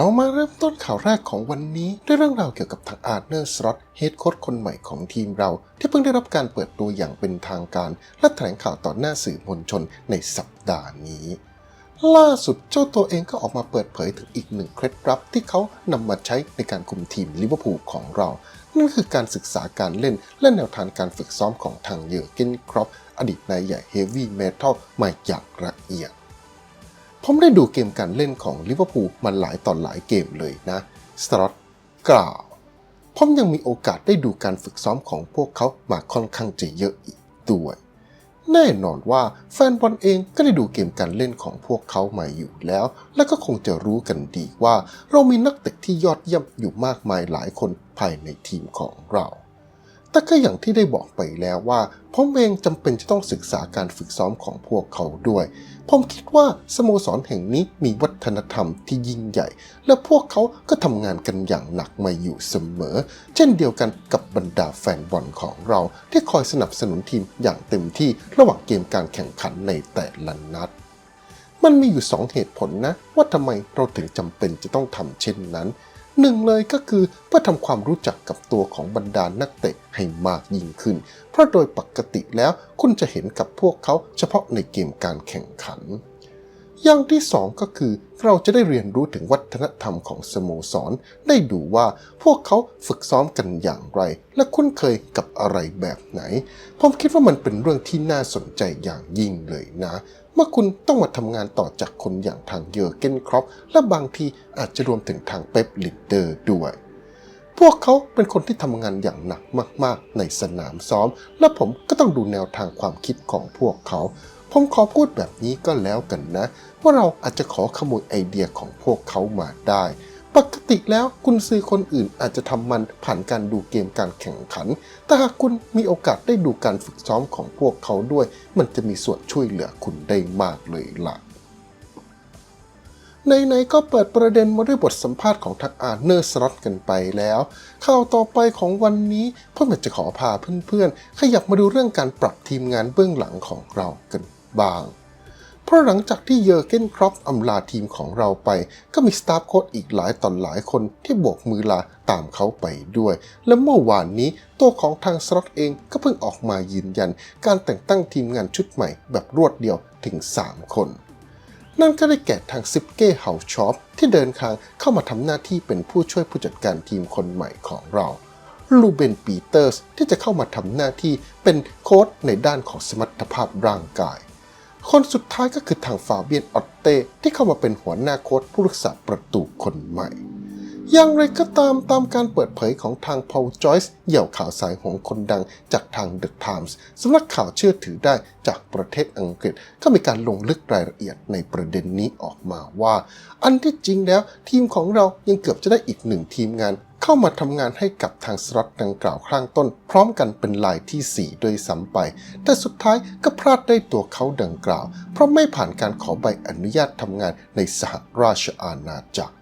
เรามาเริ่มต้นข่าวแรกของวันนี้ด้วยเรื่องราวเกี่ยวกับทางอาร์เนอร์สล็อตเฮดโค้ชคนใหม่ของทีมเรา ที่เพิ่งได้รับการเปิดตัวอย่างเป็นทางการ และแถลงข่าวต่อหน้าสื่อมวลชนในสัปดาห์นี้ ล่าสุดเจ้าตัวเองก็ออกมาเปิดเผยถึงอีกหนึ่งเคล็ดลับที่เขานำมาใช้ในการคุมทีมลิเวอร์พูลของเรา นั่นคือการศึกษาการเล่นและแนวทางการฝึกซ้อมของทางเยอร์เกนครอปอดีตนายใหญ่เฮฟวี่เมทัลมาอย่างละเอียด ผมได้ดูเกมการเล่นของลิเวอร์พูลมาหลายต่อหลายเกมเลยนะสตรอตกล่าวผมยังมีโอกาสได้ดูการฝึกซ้อมของพวกเขามาค่อนข้างจะเยอะอีกด้วย แน่นอนว่าแฟนบอลเองก็ได้ดูเกมการเล่นของพวกเขามาอยู่แล้ว และก็คงจะรู้กันดีว่า เรามีนักเตะที่ยอดเยี่ยมอยู่มากมายหลายคนภายในทีมของเรา แต่ก็อย่างที่ได้บอกไปแล้วว่า ผมเองจำเป็นจะต้องศึกษาการฝึกซ้อมของพวกเขาด้วย ผมคิดว่าสโมสรแห่งนี้มีวัฒนธรรมที่ยิ่งใหญ่ และพวกเขาก็ทำงานกันอย่างหนักมาอยู่เสมอ เช่นเดียวกันกับบรรดาแฟนบอลของเราที่คอยสนับสนุนทีมอย่างเต็มที่ระหว่างเกมการแข่งขันในแต่ละนัดมันมีอยู่สองเหตุผลนะ ว่าทำไมเราถึงจำเป็นจะต้องทำเช่นนั้น หนึ่งเลยก็คือเพื่อทำความรู้จักกับตัวของบรรดานักเตะให้มากยิ่งขึ้น เพราะโดยปกติแล้วคุณจะเห็นกับพวกเขาเฉพาะในเกมการแข่งขัน อย่างที่สองก็คือเราจะได้เรียนรู้ถึงวัฒนธรรมของสโมสร ได้ดูว่าพวกเขาฝึกซ้อมกันอย่างไร และคุ้นเคยกับอะไรแบบไหน ผมคิดว่ามันเป็นเรื่องที่น่าสนใจอย่างยิ่งเลยนะ เมื่อคุณต้องมาทำงานต่อจากคนอย่างทางเยอร์เกนครอปและบางทีอาจจะรวมถึงทางเป๊ปลิดเดอร์ด้วยพวกเขาเป็นคนที่ทำงานอย่างหนักมาก ๆ ในสนามซ้อม และผมก็ต้องดูแนวทางความคิดของพวกเขา ผมขอพูดแบบนี้ก็แล้วกันนะ ว่าเราอาจจะขอขโมยไอเดียของพวกเขามาได้ ปกติแล้วคุณซื้อคนอื่นอาจจะทำมันผ่านการดูเกมการแข่งขัน แต่หากคุณมีโอกาสได้ดูการฝึกซ้อมของพวกเขาด้วย มันจะมีส่วนช่วยเหลือคุณได้มากเลยล่ะในๆก็เปิดประเด็นมาด้วยบทสัมภาษณ์ของทักอาเนอร์สล็อตกันไปแล้ว ข่าวต่อไปของวันนี้ผมอยากจะขอพาเพื่อนๆ ขยับมาดูเรื่องการปรับทีมงานเบื้องหลังของเรากัน บ้าง เพราะหลังจากที่เยอร์เกนครอปอำลาทีมของเราไป ก็มีสตาฟโค้ชอีกหลายต่อหลายคนที่โบกมือลาตามเขาไปด้วย และเมื่อวานนี้ตัวของทางสล็อตเองก็เพิ่งออกมายืนยัน การแต่งตั้งทีมงานชุดใหม่แบบรวดเดียวถึง 3 คนนั่นก็ได้แก่ทางซิปเก้เฮาชอปที่เดินทางเข้ามาทำหน้าที่เป็นผู้ช่วยผู้จัดการทีมคนใหม่ของเรา ลูเบนปีเตอร์สที่จะเข้ามาทำหน้าที่เป็นโค้ชในด้านของสมรรถภาพร่างกาย คนสุดท้ายก็คือทางฟาเบียนออตเต้ที่เข้ามาเป็นหัวหน้าโค้ชผู้รักษาประตูคนใหม่ อย่างไรก็ตามตามการเปิดเผยของทางพอลจอยส์เหยี่ยวข่าวสายของคนดังจากทาง The Times สำนักข่าวเชื่อถือได้จากประเทศอังกฤษ ก็มีการลงลึกรายละเอียดในประเด็นนี้ออกมาว่า อันที่จริงแล้วทีมของเรายังเกือบจะได้อีกหนึ่งทีมงานเข้ามาทำงานให้กับทางสล็อตดังกล่าวข้างต้น พร้อมกันเป็นลายที่4โดยซ้ำไป แต่สุดท้ายก็พลาดได้ตัวเขาดังกล่าว เพราะไม่ผ่านการขอใบอนุญาตทำงานในสหราชอาณาจักร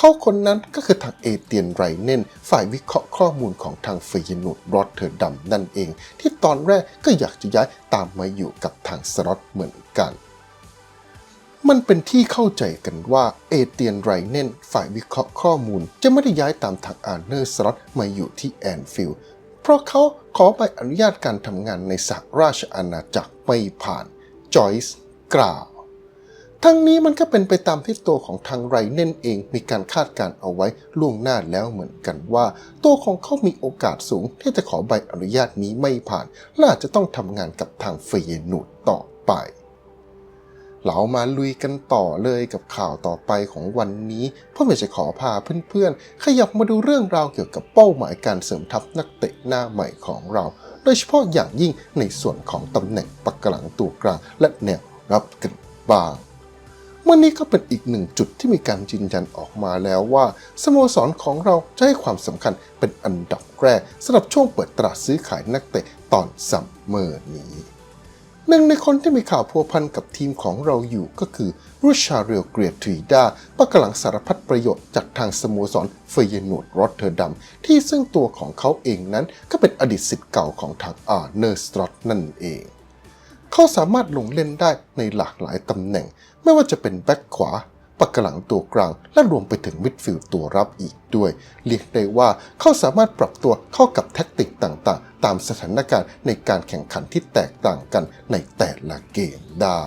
เขาคนนั้นก็คือทางเอเตียนไรเนนฝ่ายวิเคราะห์ข้อมูลของทางเฟยนูดรอตเทอร์ดัมนั่นเอง ที่ตอนแรกก็อยากจะย้ายตามมาอยู่กับทางสล็อตเหมือนกันมันเป็นที่เข้าใจกันว่าเอเตียนไรเนนฝ่ายวิเคราะห์ข้อมูล จะไม่ได้ย้ายตามทางอาร์เนอร์สล็อตมาอยู่ที่แอนฟิลด์เพราะเขาขอใบอนุญาตการทำงานในสหราชอาณาจักรไม่ผ่านจอยส์กล่าว ทั้งนี้มันก็เป็นไปตามที่ตัวของทางไรเน่นเองมีการคาดการเอาไว้ล่วงหน้าแล้วเหมือนกันว่า ตัวของเขามีโอกาสสูงที่จะขอใบอนุญาตนี้ไม่ผ่านและอาจจะต้องทำงานกับทางเฟยนูดต่อไป เรามาลุยกันต่อเลยกับข่าวต่อไปของวันนี้เพื่อจะขอพาเพื่อนๆ ขยับมาดูเรื่องราวเกี่ยวกับเป้าหมายการเสริมทัพนักเตะหน้าใหม่ของเรา โดยเฉพาะอย่างยิ่งในส่วนของตำแหน่งปักหลังตัวกลางและแนวรับกันบ้าง วันนี้ก็เป็นอีกหนึ่งจุดที่มีการยืนยันออกมาแล้วว่า สโมสรของเราจะให้ความสำคัญเป็นอันดับแรกสำหรับช่วงเปิดตลาดซื้อขายนักเตะตอนซัมเมอร์นี้หนึ่งในคนที่มีข่าวพัวพันกับทีมของเราอยู่ก็คือรูชาเรียลเกรียทรีดาปะกหลังสารพัดประโยชน์จากทางสโมสรเฟยนูดรอตเทอร์ดัม ที่ซึ่งตัวของเขาเองนั้นก็เป็นอดีตสิทธิ์เก่าของทางอาร์เนอร์สตรอตนั่นเอง เขาสามารถลงเล่นได้ในหลากหลายตำแหน่ง ไม่ว่าจะเป็นแบ็คขวา ปักหลังตัวกลาง และรวมไปถึงมิดฟิลด์ตัวรับอีกด้วย เรียกได้ว่าเขาสามารถปรับตัวเข้ากับแท็กติกต่างๆ ตามสถานการณ์ในการแข่งขันที่แตกต่างกันในแต่ละเกมได้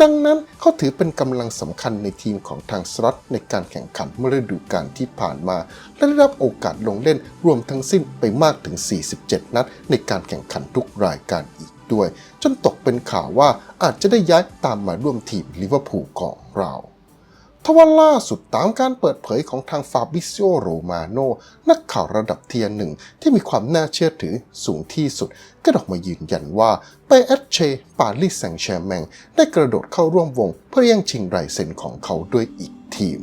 ดังนั้นเขาถือเป็นกำลังสำคัญในทีมของทางสล็อตในการแข่งขันเมื่อฤดูกาลที่ผ่านมา และได้รับโอกาสลงเล่นรวมทั้งสิ้นไปมากถึง 47 นัดในการแข่งขันทุกรายการอีก ด้วย จนตกเป็นข่าวว่าอาจจะได้ย้ายตามมาร่วมทีมลิเวอร์พูลของเราทว่าล่าสุดตามการเปิดเผยของทางฟาบิซิโอโรมาโนนักข่าวระดับเทียร์หนึ่งที่มีความน่าเชื่อถือสูงที่สุด ก็ออกมายืนยันว่าไปแอดเชปารีสแซงต์แชร์แมงได้กระโดดเข้าร่วมวงเพื่อแย่งชิงลายเซ็นของเขาด้วยอีกทีม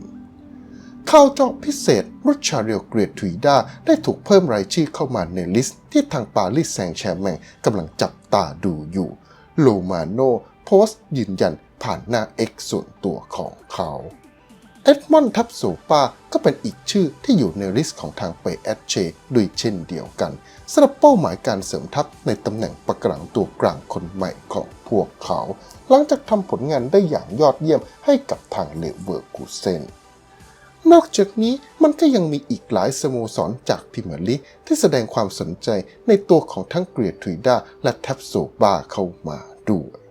ข่าวเจาะพิเศษรุชาเรียลเกรดทุยดาได้ถูกเพิ่มรายชื่อเข้ามาในลิสต์ที่ทางปารีสแซงต์แชร์แมงกำลังจับ ตาดูอยู่ โลมาโนโพสต์ยืนยันผ่านหน้า X ส่วนตัวของเขาเอ็ดมอนทับสูปาก็เป็นอีกชื่อที่อยู่ในลิสต์ของทางเปแอดเชด้วยเช่นเดียวกันสำหรับเป้าหมายการเสริมทัพในตำแหน่งประกลางตัวกลางคนใหม่ของพวกเขา หลังจากทำผลงานได้อย่างยอดเยี่ยมให้กับทางเลเวอร์กูเซน นอกจากนี้มันก็ยังมีอีกหลายสโมสรจากพรีเมียร์ลีกที่แสดงความสนใจในตัวของทั้งเกรียทุยดาและแท็บโซบาเข้ามาด้วย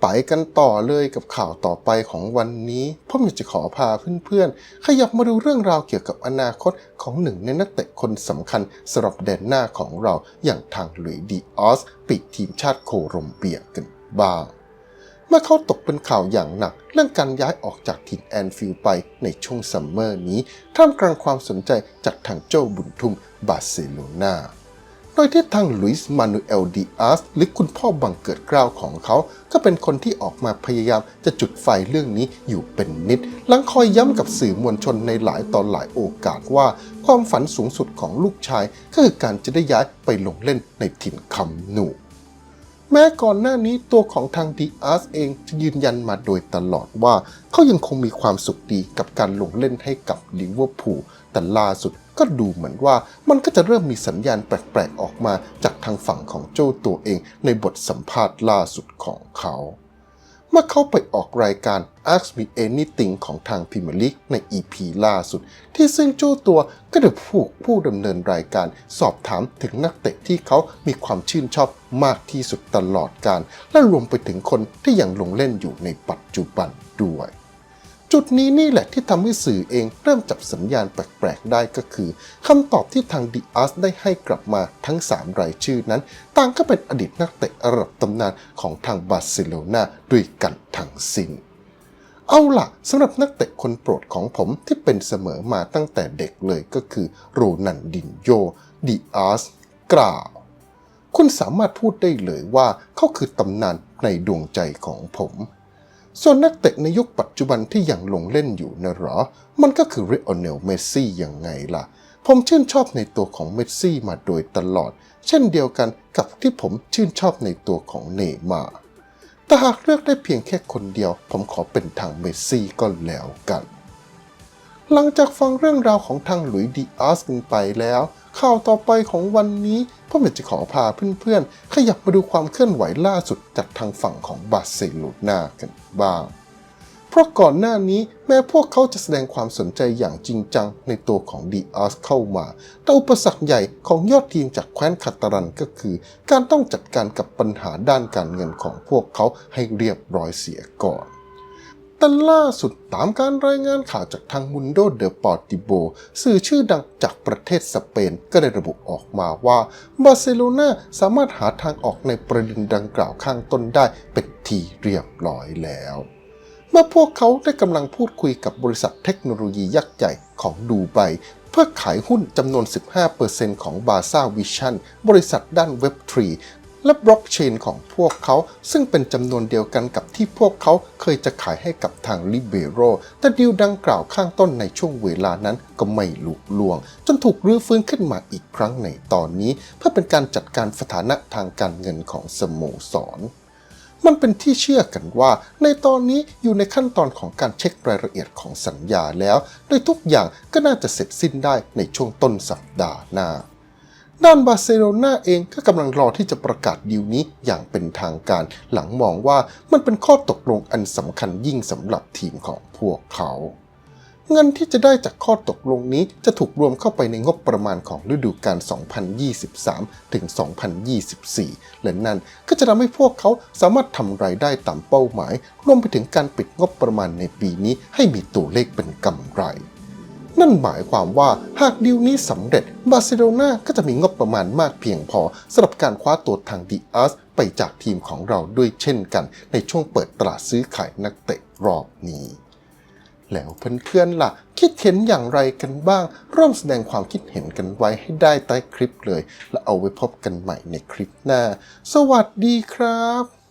ไปกันต่อเลยกับข่าวต่อไปของวันนี้ผมอยากจะขอพาเพื่อนๆ ขยับมาดูเรื่องราวเกี่ยวกับอนาคตของหนึ่งในนักเตะคนสำคัญสำหรับแดนหน้าของเราอย่างทางหลุยดีออสปีกทีมชาติโคลอมเบียกันบ้าง เมื่อเขาตกเป็นข่าวอย่างหนัก เรื่องการย้ายออกจากถิ่นแอนฟิลไปในช่วงซัมเมอร์นี้ ท่ามกลางความสนใจจากทางเจ้าบุญทุ่มบาร์เซโลนาโดยที่ทางลุยส์มานูเอลดิอาสหรือคุณพ่อบังเกิดเกล้าวของเขา ก็เป็นคนที่ออกมาพยายามจะจุดไฟเรื่องนี้อยู่เป็นนิด หลังคอยย้ำกับสื่อมวลชนในหลายตอนหลายโอกาสว่า ความฝันสูงสุดของลูกชายก็คือการจะได้ย้ายไปลงเล่นในถิ่นคำหนู แม้ก่อนหน้านี้ตัวของทางดีอาร์สเองจะยืนยันมาโดยตลอดว่าเขายังคงมีความสุขดีกับการลงเล่นให้กับลิเวอร์พูลแต่ล่าสุดก็ดูเหมือนว่ามันก็จะเริ่มมีสัญญาณแปลกๆออกมาจากทางฝั่งของโจ้ตัวเองในบทสัมภาษณ์ล่าสุดของเขา มื่อเขาไปออกรายการ Ask Me Anything ของทางพิมลิกใน EP ล่าสุด ที่ซึ่งโจ้ตัวก็ได้ผูกผู้ดำเนินรายการสอบถามถึงนักเตะที่เขามีความชื่นชอบมากที่สุดตลอดการ และรวมไปถึงคนที่ยังลงเล่นอยู่ในปัจจุบันด้วย จุดนี้นี่แหละที่ทำให้สื่อเองเริ่มจับสัญญาณแปลกๆได้ก็คือคำตอบที่ทางดิอาสได้ให้กลับมาทั้ง 3 รายชื่อนั้น ต่างก็เป็นอดีตนักเตะระดับตำนานของทางบาร์เซโลนาด้วยกันทั้งสิ้นเอาล่ะสำหรับนักเตะคนโปรดของผมที่เป็นเสมอมาตั้งแต่เด็กเลยก็คือโรนันดินโยดิอาสกล่าว คุณสามารถพูดได้เลยว่าเขาคือตำนานในดวงใจของผม ส่วนนักเตะในยุคปัจจุบันที่ยังลงเล่นอยู่นะหรอ มันก็คือเรโอเนลเมสซี่ยังไงล่ะ ผมชื่นชอบในตัวของเมสซี่มาโดยตลอด เช่นเดียวกันกับที่ผมชื่นชอบในตัวของเนย์มาแต่หากเลือกได้เพียงแค่คนเดียว ผมขอเป็นทางเมสซี่ก็แล้วกัน หลังจากฟังเรื่องราวของทางหลุยส์ดีอาสกันไปแล้ว ข่าวต่อไปของวันนี้ผมอยากจะขอพาเพื่อนๆ ขยับมาดูความเคลื่อนไหวล่าสุดจากทางฝั่งของบาร์เซโลนากันบ้าง เพราะก่อนหน้านี้แม้พวกเขาจะแสดงความสนใจอย่างจริงจังในตัวของดีอาสเข้ามา แต่อุปสรรคใหญ่ของยอดทีมจากแคว้นคาตารันก็คือ การต้องจัดการกับปัญหาด้านการเงินของพวกเขาให้เรียบร้อยเสียก่อน แต่ล่าสุดตามการรายงานข่าวจากทางมุนโดเดอปอร์ติโบสื่อชื่อดังจากประเทศสเปนก็ได้ระบุออกมาว่าบาร์เซโลนาสามารถหาทางออกในประเด็นดังกล่าวข้างต้นได้เป็นทีเรียบร้อยแล้วเมื่อพวกเขาได้กำลังพูดคุยกับบริษัทเทคโนโลยียักษ์ใหญ่ของดูไบเพื่อขายหุ้นจำนวน 15%ของบาซ่าวิชั่นบริษัทด้าน Web3 และบล็อกเชนของพวกเขา ซึ่งเป็นจำนวนเดียวกันกับที่พวกเขาเคยจะขายให้กับทาง Libero แต่ดีลดังกล่าวข้างต้นในช่วงเวลานั้นก็ไม่ลุลวง จนถูกรื้อฟื้นขึ้นมาอีกครั้งในตอนนี้ เพื่อเป็นการจัดการสถานะทางการเงินของสโมสรมันเป็นที่เชื่อกันว่า ในตอนนี้อยู่ในขั้นตอนของการเช็ครายละเอียดของสัญญาแล้ว โดยทุกอย่างก็น่าจะเสร็จสิ้นได้ในช่วงต้นสัปดาห์หน้า ด้านบาร์เซโลนาเองก็กำลังรอที่จะประกาศดีลนี้อย่างเป็นทางการ หลังมองว่ามันเป็นข้อตกลงอันสำคัญยิ่งสำหรับทีมของพวกเขาเงินที่จะได้จากข้อตกลงนี้จะถูกรวมเข้าไปในงบประมาณของฤดูกาล 2023 ถึง 2024 และนั่นก็จะทำให้พวกเขาสามารถทำรายได้ตามเป้าหมาย รวมไปถึงการปิดงบประมาณในปีนี้ให้มีตัวเลขเป็นกำไร นั่นหมายความว่าหากดีลนี้สำเร็จ บาร์เซโลนาก็จะมีงบประมาณมากเพียงพอสำหรับการคว้าตัวทางดีอาร์สไปจากทีมของเราด้วยเช่นกัน ในช่วงเปิดตลาดซื้อขายนักเตะรอบนี้แล้วเพื่อนๆล่ะ คิดเห็นอย่างไรกันบ้าง ร่วมแสดงความคิดเห็นกันไว้ให้ได้ใต้คลิปเลย แล้วเอาไว้พบกันใหม่ในคลิปหน้า สวัสดีครับ